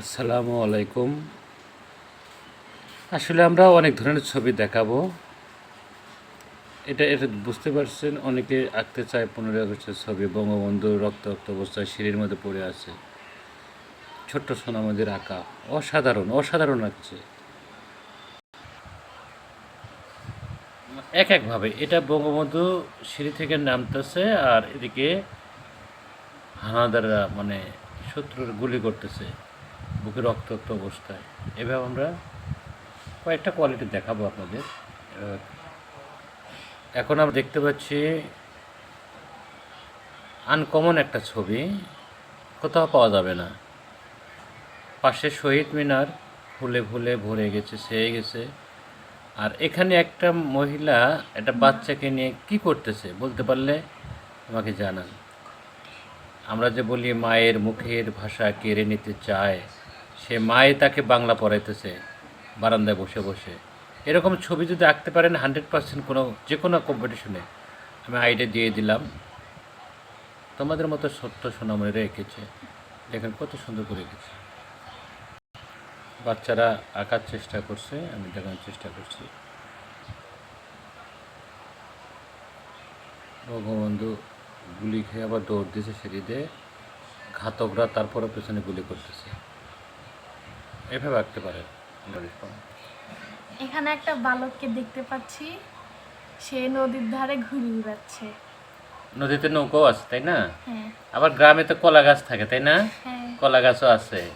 আসসালামু আলাইকুম। আসলে আমরা অনেক ধরনের ছবি দেখাবো। এটা এটা বুঝতে পারছেন, অনেকে আঁকতে চায় পনেরোই আগস্টের ছবি, বঙ্গবন্ধু রক্ত রক্ত অবস্থায় সিঁড়ির মধ্যে পড়ে আছে। ছোট্ট সোনামন্দির আঁকা, অসাধারণ অসাধারণ আঁকছে এক একভাবে এটা বঙ্গবন্ধু সিঁড়ি থেকে নামতেছে আর এদিকে হানাদাররা মানে শত্রুর গুলি করতেছে। বুকে রক্ত রক্ত অবস্থায়। এভাবে আমরা কয়েকটা কোয়ালিটি দেখাবো আপনাদের। এখন আমরা দেখতে পাচ্ছি আনকমন একটা ছবি, কোথাও পাওয়া যাবে না। পাশে শহীদ মিনার, ফুলে ফুলে ভরে গেছে, সেয়ে গেছে। আর এখানে একটা মহিলা, একটা বাচ্চাকে নিয়ে কি করতেছে বলতে পারলে আমাকে জানান। আমরা যে বলি মায়ের মুখের ভাষা কেড়ে নিতে চায় সে মায়ে তাকে বাংলা পড়াইতেছে, বারান্দায় বসে বসে। এরকম ছবি যদি আঁকতে পারেন হান্ড্রেড পার্সেন্ট কোনো যে কোনো কম্পিটিশনে আমি আইডিয়া দিয়ে দিলাম। তোমাদের মতো সত্য সোনামণিরা এঁকেছে দেখেন কত সুন্দর করে এঁকেছে বাচ্চারা আঁকার চেষ্টা করছে, আমি দেখানোর চেষ্টা করছি। বঙ্গবন্ধু গুলি খেয়ে আবার দৌড় দিয়েছে সিঁড়িতে ঘাতকরা তারপরে পেছনে গুলি করতেছে। এভাবে আঁকতে পারে এখানে একটা বালককে দেখতে পাচ্ছি। সে নদীর ধারে ঘুরে বেড়াচ্ছে। নদীতে নৌকাও আছে তাই না? হ্যাঁ। আবার গ্রামে তো কলা গাছ থাকে তাই না? হ্যাঁ। কলা গাছও আছে।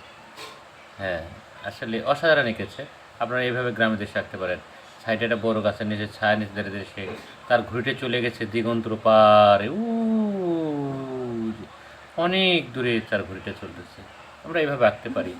হ্যাঁ আসলে অসাধারণ এঁকেছে। আপনারা এইভাবে গ্রামে দেশে আঁকতে পারেন। সাইডে একটা বড় গাছের নিচে ছায়া নিচে দাঁড়িয়ে সে তার ঘুরিটে চলে গেছে দিগন্তর পারে উ অনেক দূরে তার ঘুরিটে চলতেছে। আমরা এইভাবে আঁকতে পারি।